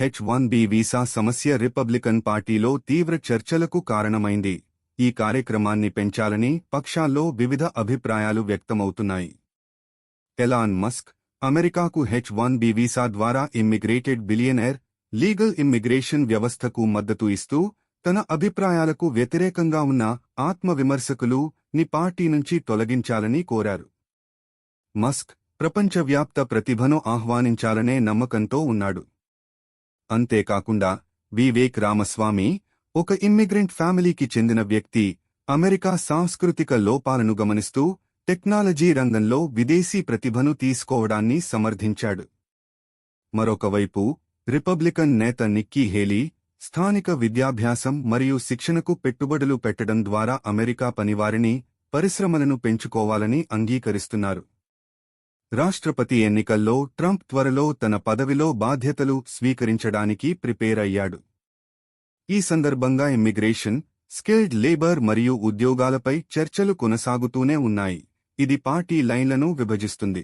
H one B visa సమస్య Republican పార్టీలో తీవ్ర చర్చలకు కారణమైంది. ఈ కార్యక్రమాన్ని పెంచాలని పక్షాల్లో వివిధ అభిప్రాయాలు వ్యక్తమవుతున్నాయి. ఎలాన్ మస్క్ అమెరికాకు హెచ్ వన్ బి వీసా ద్వారా ఇమ్మిగ్రేటెడ్ బిలియనర్ లీగల్ ఇమ్మిగ్రేషన్ వ్యవస్థకు మద్దతు ఇస్తూ తన అభిప్రాయాలకు వ్యతిరేకంగా ఉన్న ఆత్మవిమర్శకులు ని పార్టీ నుంచి తొలగించాలని కోరారు. మస్క్ ప్రపంచవ్యాప్త ప్రతిభను ఆహ్వానించాలనే నమ్మకంతో ఉన్నాడు. అంతేకాకుండా వివేక్ రామస్వామి ఒక ఇమ్మిగ్రెంట్ ఫ్యామిలీకి చెందిన వ్యక్తి అమెరికా సాంస్కృతిక లోపాలను గమనిస్తూ టెక్నాలజీ రంగంలో విదేశీ ప్రతిభను తీసుకోవడాన్ని సమర్థించాడు. మరొకవైపు రిపబ్లికన్ నేత నిక్కీ హేలీ స్థానిక విద్యాభ్యాసం మరియు శిక్షణకు పెట్టుబడులు పెట్టడం ద్వారా అమెరికా పనివారిని పరిశ్రమలను పెంచుకోవాలని అంగీకరిస్తున్నారు. రాష్ట్రపతి ఎన్నికల్లో ట్రంప్ త్వరలో తన పదవిలో బాధ్యతలు స్వీకరించడానికి ప్రిపేర్ అయ్యాడు. ఈ సందర్భంగా ఇమ్మిగ్రేషన్ స్కిల్డ్ లేబర్ మరియు ఉద్యోగాలపై చర్చలు కొనసాగుతూనే ఉన్నాయి. ఇది పార్టీ లైన్లను విభజిస్తుంది.